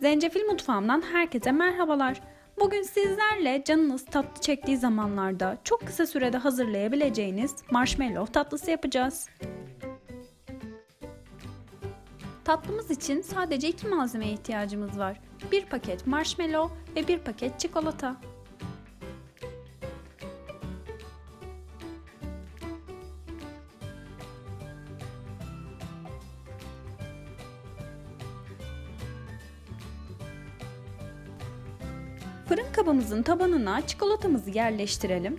Zencefil mutfağımdan herkese merhabalar. Bugün sizlerle canınız tatlı çektiği zamanlarda çok kısa sürede hazırlayabileceğiniz marshmallow tatlısı yapacağız. Tatlımız için sadece iki malzemeye ihtiyacımız var. Bir paket marshmallow ve bir paket çikolata. Fırın kabımızın tabanına çikolatamızı yerleştirelim.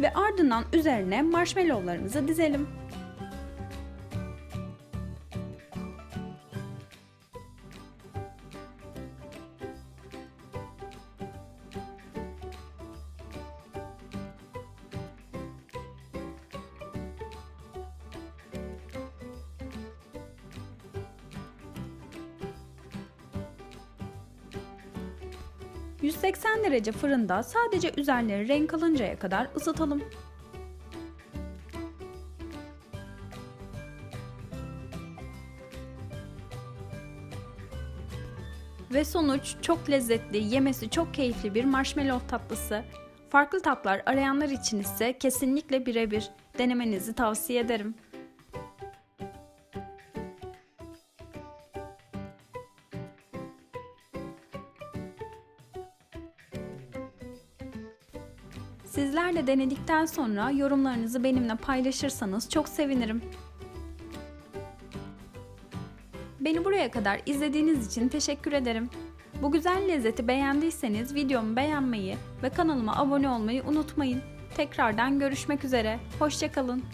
Ve ardından üzerine marshmallowlarımızı dizelim. ...180 derece fırında sadece üzerleri renk alıncaya kadar ısıtalım. Ve sonuç çok lezzetli, yemesi çok keyifli bir marshmallow tatlısı. Farklı tatlar arayanlar için ise kesinlikle birebir. Denemenizi tavsiye ederim. Sizler de denedikten sonra yorumlarınızı benimle paylaşırsanız çok sevinirim. Beni buraya kadar izlediğiniz için teşekkür ederim. Bu güzel lezzeti beğendiyseniz videomu beğenmeyi ve kanalıma abone olmayı unutmayın. Tekrardan görüşmek üzere. Hoşçakalın.